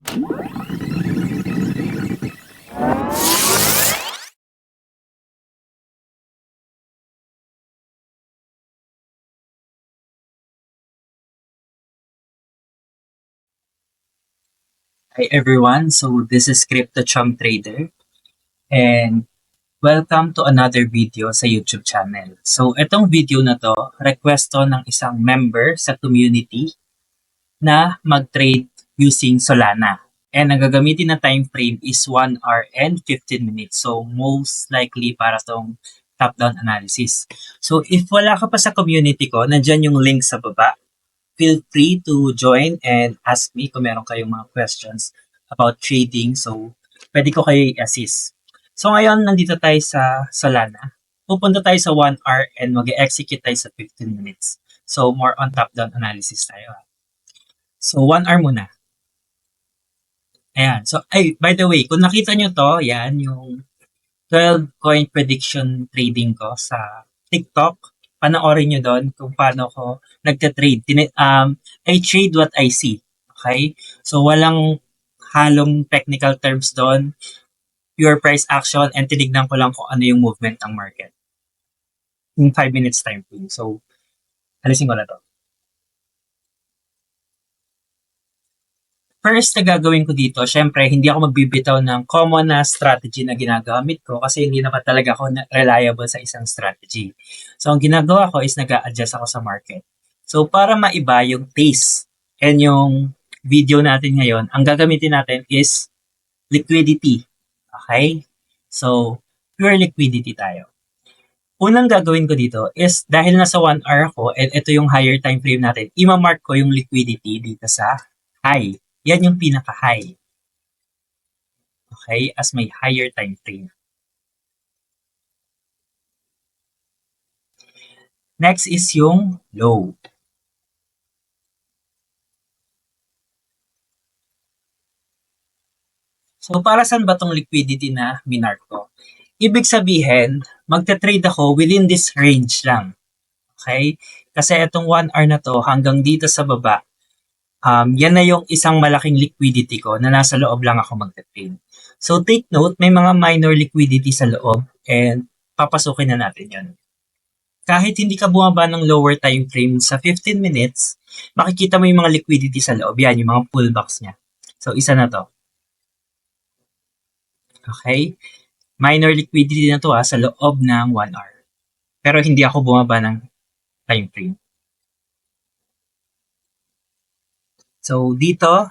Hi everyone, so this is Crypto Chum Trader and welcome to another video sa YouTube channel. So itong video na to, request to ng isang member sa community na mag-trade using Solana. And ang gagamitin na time frame is 1 hour and 15 minutes. So most likely para tong top-down analysis. So if wala ka pa sa community ko, nandyan yung link sa baba feel free to join and ask me kung meron kayong mga questions about trading. So, pwede ko kayo i-assist. So, ngayon, nandito tayo sa Solana. Pupunta tayo sa 1 hour and mag-execute tayo sa 15 minutes. So, more on top-down analysis tayo. ah. So, 1 hour muna. Ayan. So, ay, by the way, kung nakita nyo to, yan, yung 12 coin prediction trading ko sa TikTok. Panoorin nyo doon kung paano ko nagte-trade. Um, I trade what I see. Okay? So, walang halong technical terms doon. Pure price action and tinignan ko lang kung ano yung movement ng market. In 5 minutes time frame. So, alisin ko na to. First na gagawin ko dito, syempre, hindi ako magbibitaw ng common na strategy na ginagamit ko kasi hindi naman talaga ako reliable sa isang strategy. So, ang ginagawa ko is nag adjust ako sa market. So, para maiba yung taste and yung video natin ngayon, ang gagamitin natin is liquidity. Okay? So, pure liquidity tayo. Unang gagawin ko dito is dahil nasa 1 hour ako and ito yung higher time frame natin, ima-mark ko yung liquidity dito sa high. Yan yung pinaka-high. Okay? As may higher time frame. Next is yung low. So, para saan ba tong liquidity na minark ko? Ibig sabihin, magte-trade ako within this range lang. Okay? Kasi itong 1 hour na to, hanggang dito sa baba, um, yan na yung isang malaking liquidity ko na nasa loob lang ako magte-trade. So, take note, may mga minor liquidity sa loob and papasukin na natin yon. Kahit hindi ka bumaba ng lower time frame sa 15 minutes, makikita mo yung mga liquidity sa loob. Yan, yung mga pullbacks niya. So, isa na to. Okay? Minor liquidity na to ha, sa loob ng 1 hour. Pero hindi ako bumaba ng time frame. So, dito,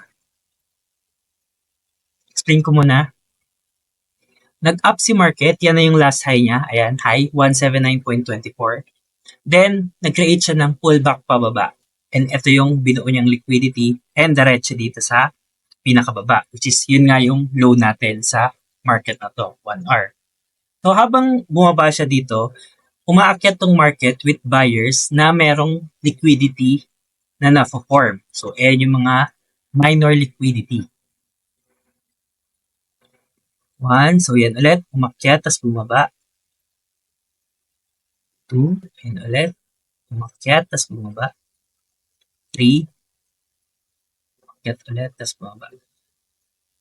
explain ko muna. Nag-up si market, yan na yung last high niya. Ayan, high, 179.24. Then, nag-create siya ng pullback pababa. And ito yung binuo niyang liquidity and diretso dito sa pinakababa, which is yun nga yung low natin sa market na to, 1 hour. So, habang bumaba siya dito, umaakyat tong market with buyers na merong liquidity na na-form. So, ayan yung mga minor liquidity. One, so yan ulit, umakyat, tas bumaba. Two, yan ulit, umakyat, tas bumaba. Three, umakyat ulit, tas bumaba.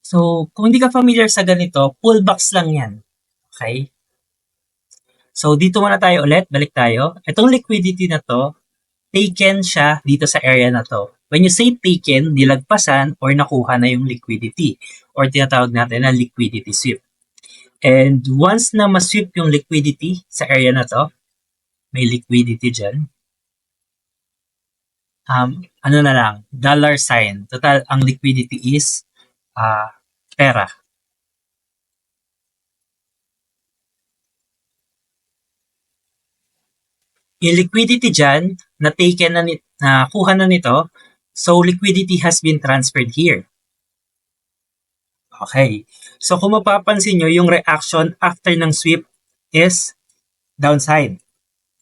So, kung hindi ka familiar sa ganito, pullbacks lang yan. Okay? So, dito muna tayo ulit, balik tayo. Itong liquidity na to, taken siya dito sa area na to. When you say taken, nilagpasan or nakuha na yung liquidity or tinatawag natin na liquidity sweep. And once na ma-sweep yung liquidity sa area na to, may liquidity dyan. Um, ano na lang, dollar sign. Total, ang liquidity is ah pera. Yung liquidity dyan, na taken na, ni, na kuha na nito, so liquidity has been transferred here. Okay. So kung mapapansin nyo, yung reaction after ng sweep is downside.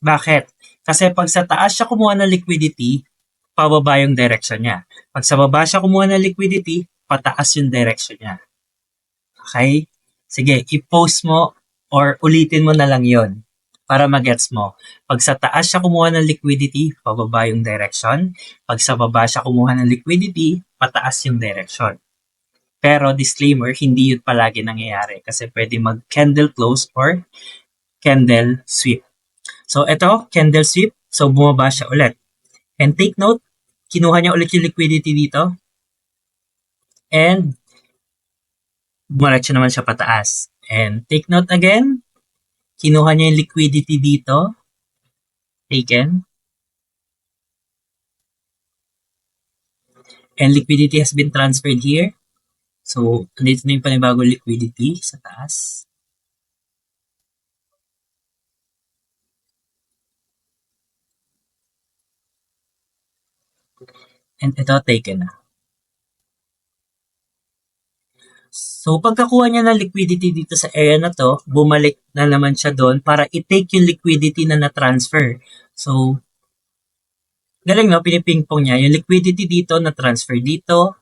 Bakit? Kasi pag sa taas siya kumuha ng liquidity, pababa yung direction niya. Pag sa baba siya kumuha ng liquidity, pataas yung direction niya. Okay? Sige, i-post mo or ulitin mo na lang yon para magets mo. Pag sa taas siya kumuha ng liquidity, pababa yung direction. Pag sa baba siya kumuha ng liquidity, pataas yung direction. Pero disclaimer, hindi yun palagi nangyayari kasi pwede mag candle close or candle sweep. So ito, candle sweep. So bumaba siya ulit. And take note, kinuha niya ulit yung liquidity dito. And bumalat naman siya pataas. And take note again, kinuha niya yung liquidity dito. Taken. And liquidity has been transferred here. So, andito na yung panibagong liquidity sa taas. And ito, taken na. So, pagkakuha niya ng liquidity dito sa area na to, bumalik na naman siya doon para i-take yung liquidity na na-transfer. So, galing no, pinipingpong niya. Yung liquidity dito, na-transfer dito,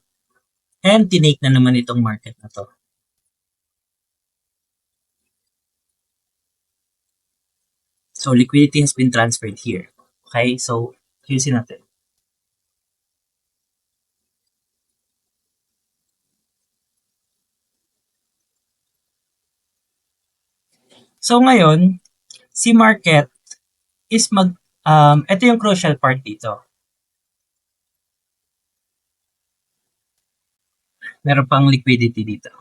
and tinake na naman itong market na to. So, liquidity has been transferred here. Okay, so, ayusin natin. So ngayon, si market is mag, um, ito yung crucial part dito. Meron pang liquidity dito.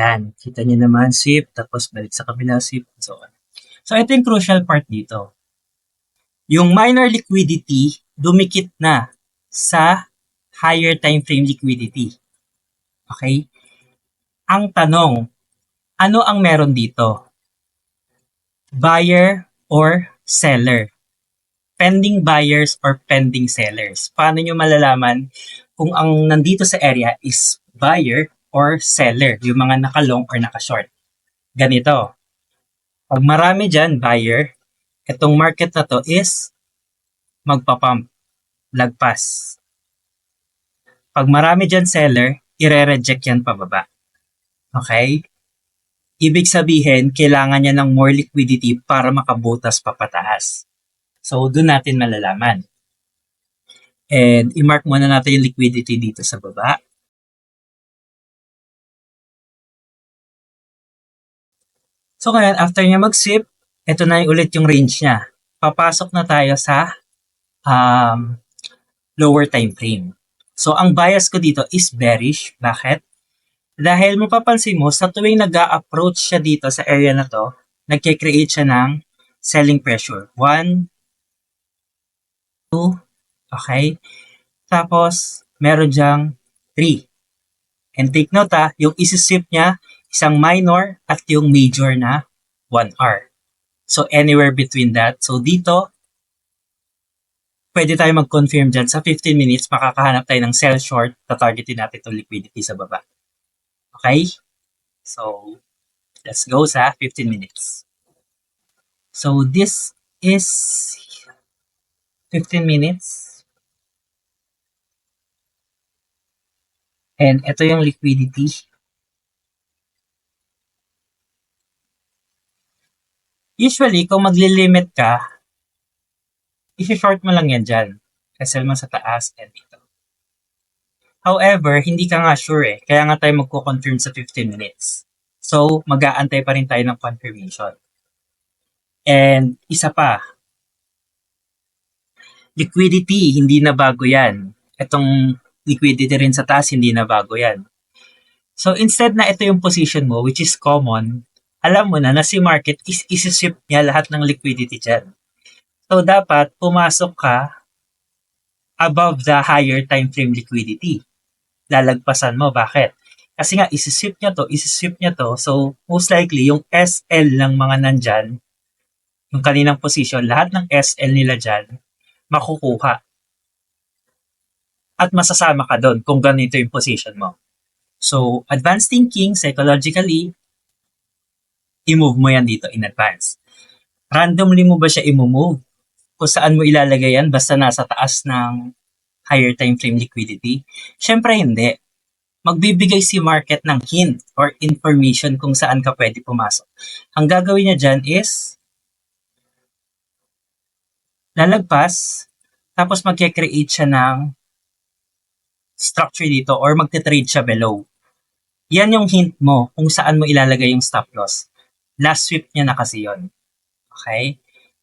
Yan. Kita niyo naman, sweep, tapos balik sa kabila, sweep, and so on. So, ito yung crucial part dito. Yung minor liquidity, dumikit na sa higher time frame liquidity. Okay? Ang tanong, ano ang meron dito? Buyer or seller? Pending buyers or pending sellers? Paano nyo malalaman kung ang nandito sa area is buyer or seller, yung mga naka-long or naka-short? Ganito. Pag marami dyan, buyer, itong market na to is magpapump, lagpas. Pag marami dyan seller, ire-reject yan pababa. Okay? Ibig sabihin, kailangan niya ng more liquidity para makabutas papataas. So, doon natin malalaman. And, i-mark muna natin yung liquidity dito sa baba. So, ngayon, after niya mag-sweep, ito na yung ulit yung range niya. Papasok na tayo sa um, lower time frame. So, ang bias ko dito is bearish. Bakit? Dahil mapapansin mo, sa tuwing nag approach siya dito sa area na to, nagkikreate siya ng selling pressure. One, two, okay? Tapos, meron diyang three. And take note ha, yung isi-sweep niya, isang minor at yung major na 1R. So, anywhere between that. So, dito, pwede tayo mag-confirm dyan sa 15 minutes, makakahanap tayo ng sell short, tatargetin natin itong liquidity sa baba. Okay? So, let's go sa 15 minutes. So, this is 15 minutes. And ito yung liquidity. Usually, kung magli-limit ka, isi-short mo lang yan dyan. Kasel mo sa taas and dito. However, hindi ka nga sure eh. Kaya nga tayo magko-confirm sa 15 minutes. So, mag-aantay pa rin tayo ng confirmation. And isa pa, liquidity, hindi na bago yan. Itong liquidity rin sa taas, hindi na bago yan. So, instead na ito yung position mo, which is common, alam mo na na si market is isi-ship niya lahat ng liquidity dyan. So, dapat pumasok ka above the higher time frame liquidity. Lalagpasan mo. Bakit? Kasi nga, isisip niya to, isisip niya to. So, most likely, yung SL ng mga nandyan, yung kaninang position, lahat ng SL nila dyan, makukuha. At masasama ka doon kung ganito yung position mo. So, advanced thinking, psychologically, i-move mo yan dito in advance. Randomly mo ba siya i-move? Kung saan mo ilalagay yan basta nasa taas ng higher time frame liquidity? Syempre hindi. Magbibigay si market ng hint or information kung saan ka pwede pumasok. Ang gagawin niya dyan is lalagpas, tapos magke-create siya ng structure dito or magte-trade siya below. Yan yung hint mo kung saan mo ilalagay yung stop loss. Last sweep niya na kasi yon. Okay?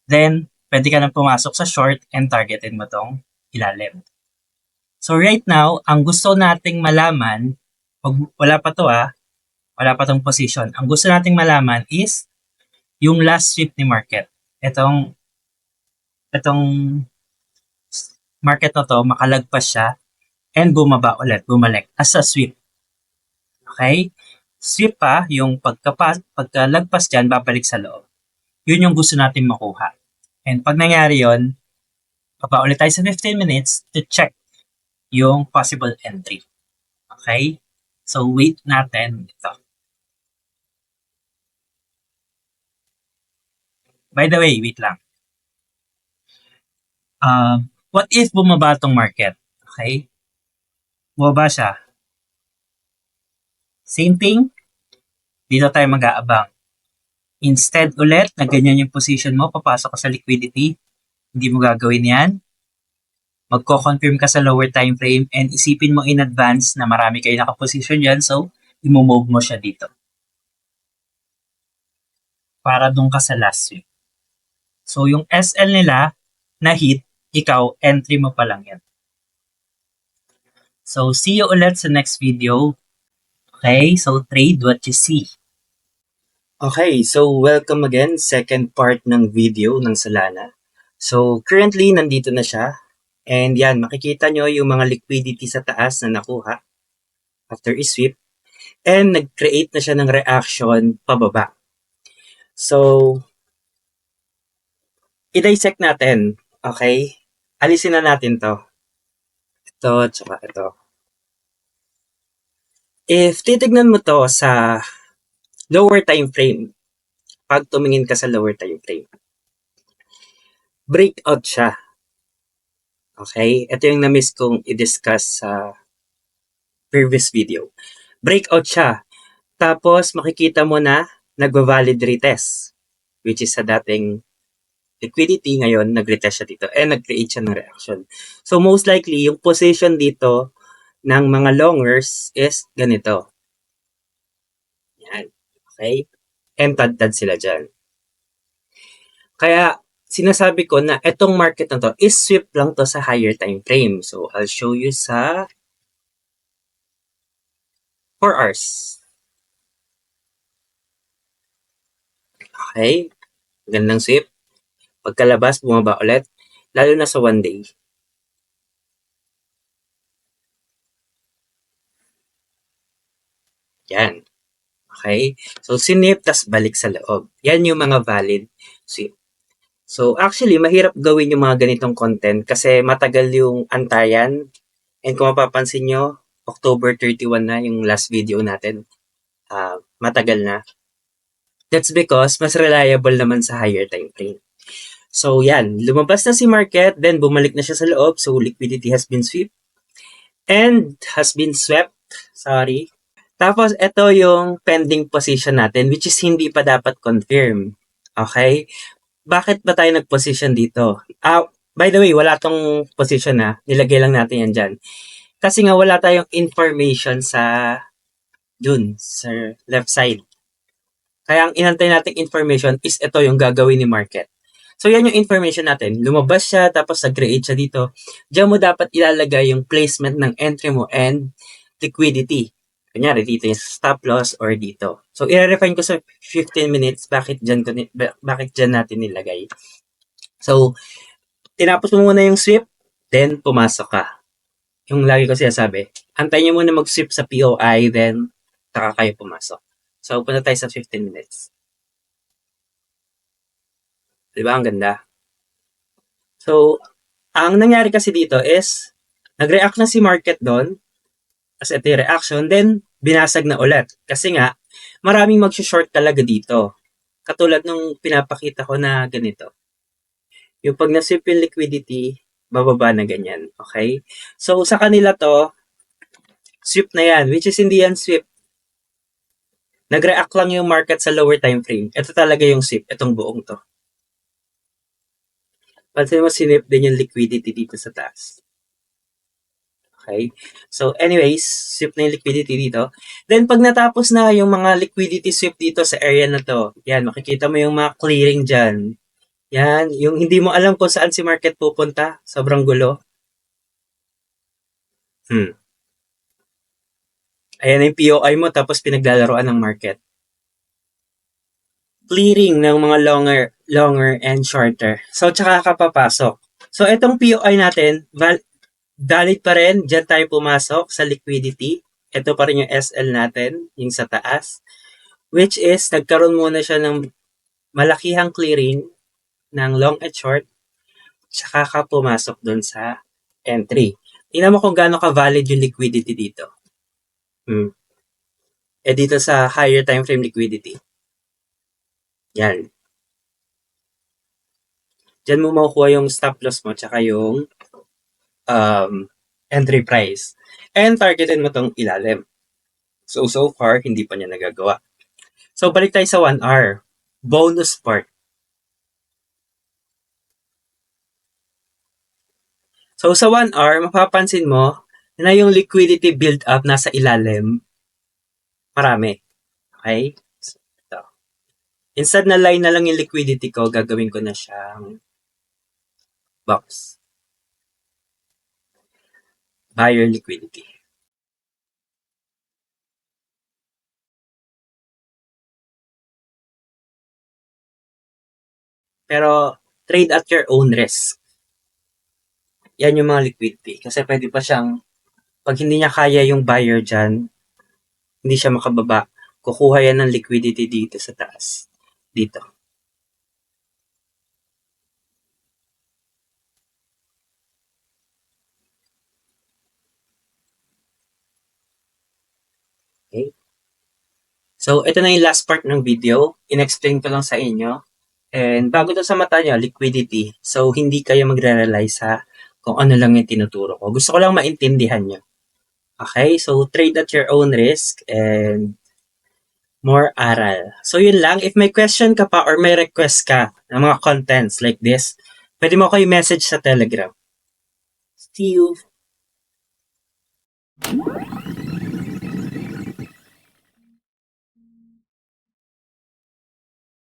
Then, pwede ka na pumasok sa short and targetin mo tong ilalim. So right now, ang gusto nating malaman, pag wala pa to ah, wala pa tong position. Ang gusto nating malaman is yung last sweep ni market. Itong itong market na to, makalagpas siya and bumaba ulit, bumalik as a sweep. Okay? Sweep pa, yung pagkapas, pagkalagpas dyan, babalik sa loob. Yun yung gusto natin makuha. And pag nangyari yon, baba ulit tayo sa 15 minutes to check yung possible entry. Okay? So, wait natin ito. By the way, wait lang. Uh, what if bumaba tong market? Okay? Bumaba siya. Same thing. Dito tayo mag-aabang. Instead ulit, na ganyan yung position mo, papasok ka sa liquidity. Hindi mo gagawin yan. Magko-confirm ka sa lower time frame and isipin mo in advance na marami kayo nakaposition dyan. So, imomove mo siya dito. Para doon ka sa last week. So, yung SL nila na hit, ikaw, entry mo pa lang yan. So, see you ulit sa next video. Okay, so trade what you see. Okay, so welcome again, second part ng video ng Solana. So, currently, nandito na siya. And yan, makikita nyo yung mga liquidity sa taas na nakuha after i-sweep. And nag-create na siya ng reaction pababa. So, i-dissect natin, okay? Alisin na natin to. Ito, tsaka ito. If titignan mo to sa lower time frame, pag tumingin ka sa lower time frame, breakout siya. Okay? Ito yung na-miss kong i-discuss sa previous video. Breakout siya. Tapos, makikita mo na nagva-valid retest, which is sa dating liquidity ngayon, nag-retest siya dito and nag-create siya ng reaction. So most likely, yung position dito ng mga longers is ganito. Okay? And tad-tad sila dyan. Kaya, sinasabi ko na itong market na to is sweep lang to sa higher time frame. So, I'll show you sa 4 hours. Okay? Gandang sweep. Pagkalabas, bumaba ulit. Lalo na sa one day. Yan. Okay? So, sinip, tas balik sa loob. Yan yung mga valid sweep. So, actually, mahirap gawin yung mga ganitong content kasi matagal yung antayan. And kung mapapansin nyo, October 31 na yung last video natin. Uh, matagal na. That's because mas reliable naman sa higher time frame. So, yan. Lumabas na si market, then bumalik na siya sa loob. So, liquidity has been swept. And has been swept. Sorry. Tapos, ito yung pending position natin, which is hindi pa dapat confirm. Okay? Bakit ba tayo nag-position dito? Ah, by the way, wala tong position na. Nilagay lang natin yan dyan. Kasi nga, wala tayong information sa dun, sa left side. Kaya ang inantay nating information is ito yung gagawin ni market. So, yan yung information natin. Lumabas siya, tapos nag-create siya dito. Diyan mo dapat ilalagay yung placement ng entry mo and liquidity. Kunyari, dito yung stop loss or dito. So, i-refine ko sa 15 minutes bakit dyan, ko, bakit dyan natin nilagay. So, tinapos mo muna yung sweep, then pumasok ka. Yung lagi ko siya sabi, antayin nyo muna mag-sweep sa POI, then saka kayo pumasok. So, punta tayo sa 15 minutes. Di ba? Ang ganda. So, ang nangyari kasi dito is, nag-react na si market doon, as ito yung reaction, then binasag na ulit. Kasi nga, maraming mag-short talaga dito. Katulad nung pinapakita ko na ganito. Yung pag nasweep yung liquidity, bababa na ganyan. Okay? So, sa kanila to, sweep na yan, which is hindi yan sweep. Nag-react lang yung market sa lower time frame. Ito talaga yung sweep, itong buong to. Pansin mo, sinip din yung liquidity dito sa taas. Okay? So, anyways, sweep na yung liquidity dito. Then, pag natapos na yung mga liquidity sweep dito sa area na to, yan, makikita mo yung mga clearing dyan. Yan, yung hindi mo alam kung saan si market pupunta. Sobrang gulo. Hmm. Ayan yung POI mo, tapos pinaglalaroan ng market. Clearing ng mga longer, longer and shorter. So, tsaka ka papasok. So, itong POI natin, val- valid pa rin. Diyan tayo pumasok sa liquidity. Ito pa rin yung SL natin, yung sa taas. Which is, nagkaroon muna siya ng malakihang clearing ng long and short. Tsaka ka pumasok dun sa entry. Tingnan mo kung gaano ka-valid yung liquidity dito. Hmm. Eh dito sa higher time frame liquidity. Yan. Diyan mo makukuha yung stop loss mo tsaka yung um, entry price. And targetin mo tong ilalim. So, so far, hindi pa niya nagagawa. So, balik tayo sa 1 hour. Bonus part. So, sa 1 hour, mapapansin mo na yung liquidity build up nasa ilalim, marami. Okay? So. Instead na line na lang yung liquidity ko, gagawin ko na siyang box. Buyer liquidity. Pero, trade at your own risk. Yan yung mga liquidity. Kasi pwede pa siyang, pag hindi niya kaya yung buyer dyan, hindi siya makababa, kukuha yan ng liquidity dito sa taas. Dito. Okay. So, ito na yung last part ng video. In-explain ko lang sa inyo. And bago to sa mata nyo, liquidity. So, hindi kayo magre-rely sa kung ano lang yung tinuturo ko. Gusto ko lang maintindihan nyo. Okay? So, trade at your own risk and more aral. So, yun lang. If may question ka pa or may request ka ng mga contents like this, pwede mo kayo message sa Telegram. See you!